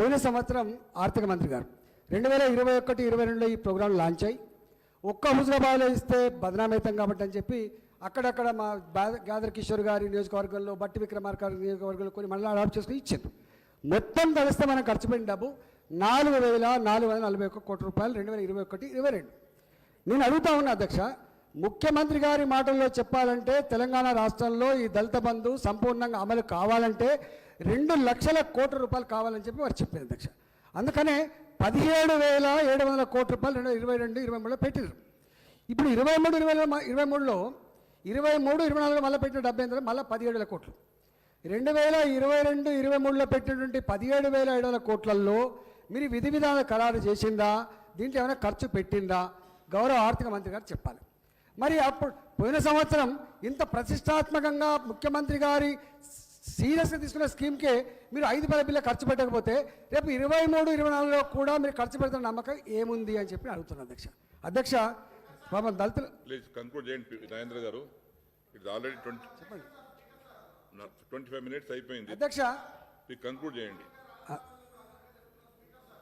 పోయిన సంవత్సరం ఆర్థిక మంత్రి గారు. రెండు వేల ఇరవై ఒకటి ఇరవై రెండులో ఈ ప్రోగ్రాం లాంచ్ అయ్యి ఒక్క హుజరాబాద్లో ఇస్తే బదనామవుతాం కాబట్టి అని చెప్పి అక్కడక్కడ మా గాదర్ కిషోర్ గారి నియోజకవర్గంలో బట్టి విక్రమార్క గారి నియోజకవర్గంలో కొన్ని మళ్ళీ అడాప్ట్ చేసుకుని ఇచ్చారు మొత్తం కలిస్తే మనం ఖర్చు పెట్టిన డబ్బు నాలుగు వేల నాలుగు వందల నలభై ఒక్క కోటి రూపాయలు రెండు వేల ఇరవై ఒకటి ఇరవై రెండు. నేను అడుగుతా ఉన్నా అధ్యక్ష ముఖ్యమంత్రి గారి మాటల్లో చెప్పాలంటే తెలంగాణ రాష్ట్రంలో ఈ దళిత బంధు సంపూర్ణంగా అమలు కావాలంటే రెండు లక్షల కోట్ల రూపాయలు కావాలని చెప్పి వారు చెప్పారు అధ్యక్ష. అందుకనే పదిహేడు వేల ఏడు వందల కోట్ల రూపాయలు రెండు ఇరవై రెండు ఇరవై మూడులో పెట్టారు ఇప్పుడు ఇరవై మూడు ఇరవై ఇరవై మూడులో ఇరవై మూడు ఇరవై నాలుగులో మళ్ళీ పెట్టిన డెబ్బై ఎనిమిది మళ్ళీ పదిహేడు వేల కోట్లు. రెండు వేల ఇరవై రెండు ఇరవై మూడులో పెట్టినటువంటి పదిహేడు వేల ఏడు వందల కోట్లలో మీరు విధి విధాన ఖరారు చేసిందా? దీంట్లో ఏమైనా ఖర్చు పెట్టిందా? గౌరవ ఆర్థిక మంత్రి గారు చెప్పాలి. మరి అప్పుడు పోయిన సంవత్సరం ఇంత ప్రతిష్టాత్మకంగా ముఖ్యమంత్రి గారి సీరియస్గా తీసుకున్న స్కీమ్కే మీరు ఐదు పది బిల్ల ఖర్చు పెట్టకపోతే రేపు ఇరవై మూడు ఇరవై నాలుగులో కూడా మీరు ఖర్చు పెడుతున్న నమ్మకం ఏముంది అని చెప్పి అడుగుతున్నాను అధ్యక్ష. అధ్యక్ష పాపం దళితులు ప్లీజ్ కంక్లూడ్ చేయండి Narendra garu. It's already twenty twenty five minutes అయిపోయింది. అధ్యక్ష. మీరు కంక్లూడ్ చేయండి.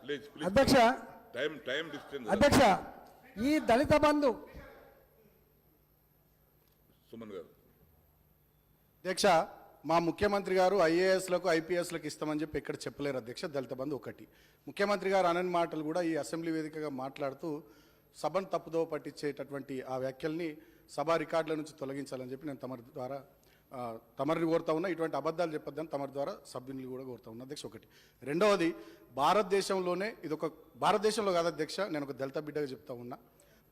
ప్లీజ్ ప్లీజ్ అధ్యక్ష. టైం టైం డిస్టెన్స్ అధ్యక్ష ఈ దళిత బంధు. సుమన్ గారు. అధ్యక్ష మా ముఖ్యమంత్రి గారు ఐఏఎస్లకు ఐపీఎస్లకు ఇస్తామని చెప్పి ఎక్కడ చెప్పలేరు అధ్యక్ష దళిత బంధు ఒకటి. ముఖ్యమంత్రి గారు అనని మాటలు కూడా ఈ అసెంబ్లీ వేదికగా మాట్లాడుతూ సభను తప్పుదోవ పట్టించేటటువంటి ఆ వ్యాఖ్యల్ని సభా రికార్డుల నుంచి తొలగించాలని చెప్పి నేను తమరి ద్వారా తమరిని కోరుతా ఉన్నా. ఇటువంటి అబద్ధాలు చెప్పొద్దని తమరి ద్వారా సభ్యుని కూడా కోరుతా ఉన్నా. అధ్యక్ష ఒకటి. రెండవది భారతదేశంలోనే ఇది ఒక భారతదేశంలో కాదు అధ్యక్ష నేను ఒక దళిత బిడ్డగా చెప్తా ఉన్నా.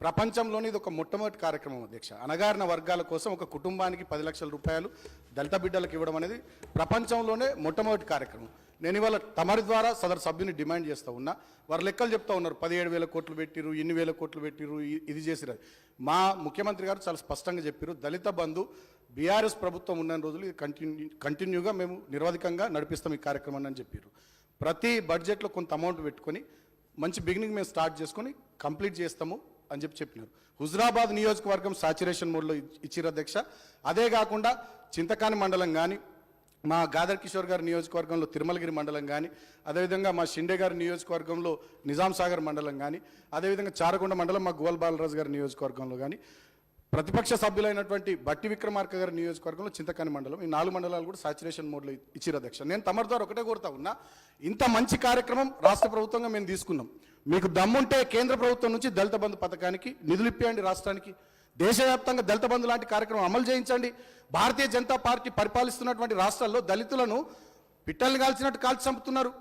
ప్రపంచంలోని ఇది ఒక మొట్టమొదటి కార్యక్రమం అధ్యక్ష. అనగారిన వర్గాల కోసం ఒక కుటుంబానికి పది లక్షల రూపాయలు దళిత బిడ్డలకు ఇవ్వడం అనేది ప్రపంచంలోనే మొట్టమొదటి కార్యక్రమం. నేను ఇవాళ తమరి ద్వారా సదరు సభ్యుని డిమాండ్ చేస్తూ ఉన్నా. వారు లెక్కలు చెప్తా ఉన్నారు. పదిహేడు వేల కోట్లు పెట్టిరు ఇన్ని వేల కోట్లు పెట్టిరు ఇది చేసిరు మా ముఖ్యమంత్రి గారు చాలా స్పష్టంగా చెప్పారు దళిత బంధు బీఆర్ఎస్ ప్రభుత్వం ఉన్న రోజులు ఇది కంటిన్యూ కంటిన్యూగా మేము నిర్వాధికంగా నడిపిస్తాం ఈ కార్యక్రమాన్ని అని చెప్పారు ప్రతి బడ్జెట్లో కొంత అమౌంట్ పెట్టుకొని మంచి బిగినింగ్ మేము స్టార్ట్ చేసుకొని కంప్లీట్ చేస్తాము. అని చెప్పి చెప్పినారు. హుజరాబాద్ నియోజకవర్గం సాచురేషన్ మోడ్లో ఇచ్- అధ్యక్ష. అదే కాకుండా చింతకాని మండలం కానీ మా గాదర్ కిషోర్ గారి నియోజకవర్గంలో తిరుమలగిరి మండలం కానీ అదేవిధంగా మా షిండే గారి నియోజకవర్గంలో నిజాం సాగర్ మండలం కానీ అదేవిధంగా చారకొండ మండలం మా గోల్ బాలరాజు గారి నియోజకవర్గంలో కానీ ప్రతిపక్ష సభ్యులైనటువంటి బట్టి విక్రమార్క గారి నియోజకవర్గంలో చింతకాని మండలం. ఈ నాలుగు మండలాలు కూడా సాచురేషన్ మోడ్లో ఇచ్చిరు అధ్యక్ష. నేను తమరి ద్వారా ఒకటే కోరుతా ఉన్నా ఇంత మంచి కార్యక్రమం రాష్ట్ర ప్రభుత్వంగా మేము తీసుకున్నాం. మీకు దమ్ముంటే కేంద్ర ప్రభుత్వం నుంచి దళిత బంధు పథకానికి నిధులు ఇప్పేయండి రాష్ట్రానికి. దేశవ్యాప్తంగా దళిత బంధు లాంటి కార్యక్రమం అమలు చేయించండి. భారతీయ జనతా పార్టీ పరిపాలిస్తున్నటువంటి రాష్ట్రాల్లో దళితులను పిట్టల్ని కాల్చినట్టు కాల్చి చంపుతున్నారు.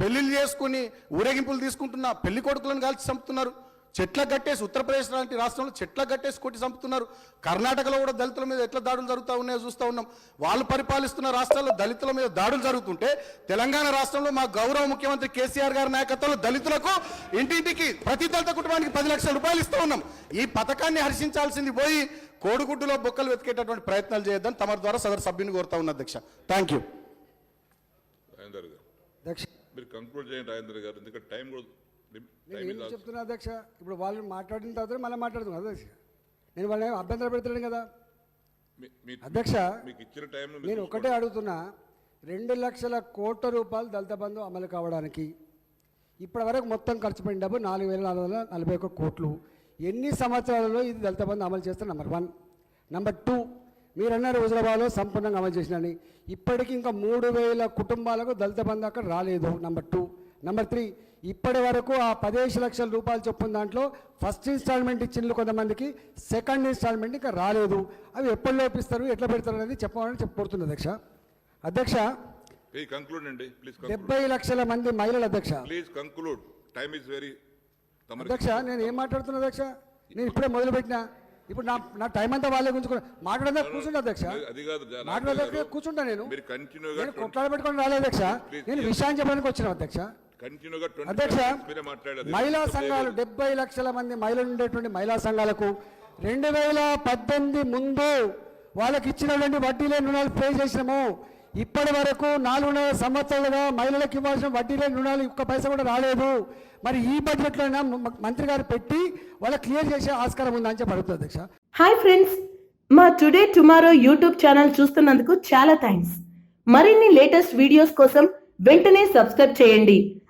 పెళ్ళిళ్ళు చేసుకుని ఊరేగింపులు తీసుకుంటున్న పెళ్ళి కొడుకులను కాల్చి చంపుతున్నారు. చెట్ల కట్టేసి ఉత్తరప్రదేశ్ లాంటి రాష్ట్రంలో చెట్ల కట్టేసి కొట్టి చంపుతున్నారు. కర్ణాటకలో కూడా దళితుల మీద ఎట్లా దాడులు జరుగుతూ ఉన్నాయో చూస్తూ ఉన్నాం. వాళ్ళు పరిపాలిస్తున్న రాష్ట్రాల్లో దళితుల మీద దాడులు జరుగుతుంటే తెలంగాణ రాష్ట్రంలో మా గౌరవ ముఖ్యమంత్రి కేసీఆర్ గారి నాయకత్వంలో దళితులకు ఇంటింటికి ప్రతి దళిత కుటుంబానికి పది లక్షల రూపాయలు ఇస్తూ ఉన్నాం. ఈ పథకాన్ని హర్షించాల్సింది పోయి కోడిగుడ్డులో బొక్కలు వెతికేటటువంటి ప్రయత్నాలు చేయొద్దని తమ ద్వారా సదరు సభ్యుని కోరుతా ఉన్నా అధ్యక్ష. థ్యాంక్ యూ రాజేందర్ గారు. అధ్యక్ష మీరు కంక్లూడ్ చేయండి రాజేంద్ర గారు ఎందుకంటే టైం కూడా చెప్తున్నా అధ్యక్ష? ఇప్పుడు వాళ్ళు మాట్లాడిన తర్వాత మళ్ళీ మాట్లాడుతున్నాను అధ్యక్ష. నేను వాళ్ళని అభ్యంతరం పెడుతున్నాను కదా. అధ్యక్ష నేను ఒకటే అడుగుతున్నా. రెండు లక్షల కోట్ల రూపాయలు దళిత బంధు అమలు కావడానికి ఇప్పటి వరకు మొత్తం ఖర్చు పెట్టిన డబ్బు నాలుగు వేల నాలుగు వందల నలభై ఒక్క కోట్లు. ఎన్ని సంవత్సరాలలో ఇది దళిత బంధు అమలు చేస్తే నెంబర్ వన్ నెంబర్ టూ మీరన్నారు హుజరాబాద్లో సంపూర్ణంగా అమలు చేసినని ఇప్పటికీ ఇంకా మూడు వేల కుటుంబాలకు దళిత బంధు అక్కడ రాలేదు. నెంబర్ టూ నెంబర్ త్రీ ఇప్పటి వరకు ఆ పదిహేను లక్షల రూపాయలు చొప్పున దాంట్లో ఫస్ట్ ఇన్స్టాల్మెంట్ ఇచ్చిండ్రు కొంతమందికి సెకండ్ ఇన్స్టాల్మెంట్ ఇంకా రాలేదు. అవి ఎప్పుడు లోపిస్తారు ఎట్లా పెడతారు అనేది చెప్పమని చెప్పబడుతుంది అధ్యక్ష. అధ్యక్ష డెబ్బై లక్షల మంది మహిళలు అధ్యక్ష. Please conclude time is very తమరి అధ్యక్ష నేను ఏం మాట్లాడుతున్నా అధ్యక్ష? నేను ఇప్పుడే మొదలు పెట్టినా ఇప్పుడు నా నా టైం అంతా వాళ్ళే గుంజుకున్నా మాట్లాడదా కూర్చుంటా అధ్యక్ష. మాట్లాడదా కూర్చుంటా నేను. మీరు కంటిన్యూగా నేను కొట్లాడ పెట్టుకొని రాలేదు అధ్యక్ష నేను విషయాన్ని చెప్పడానికి వచ్చిన అధ్యక్ష. అధ్యక్ష మహిళా సంఘాలు డెబ్బై లక్షల మంది మహిళలు ఉండేటువంటి మహిళా సంఘాలకు రెండు వేల పద్దెనిమిది ముందు వాళ్ళకి ఇచ్చినటువంటి వడ్డీ లేని రుణాలు పే చేసినాము. ఇప్పటి వరకు నాలుగున్నర సంవత్సరాలుగా మహిళలకు ఇవ్వాల్సిన వడ్డీ లేని రుణాలు ఒక్క పైసా కూడా రాలేదు. మరి ఈ బడ్జెట్లోనే మంత్రి గారు పెట్టి వాళ్ళకి క్లియర్ చేసే ఆస్కారం ఉందని చెప్పి అడుగుతుంది అధ్యక్ష. హాయ్ ఫ్రెండ్స్ మా టుడే టుమారో యూట్యూబ్ ఛానల్ చూస్తున్నందుకు చాలా థ్యాంక్స్ మరిన్ని లేటెస్ట్ వీడియోస్ కోసం వెంటనే సబ్స్క్రైబ్ చేయండి.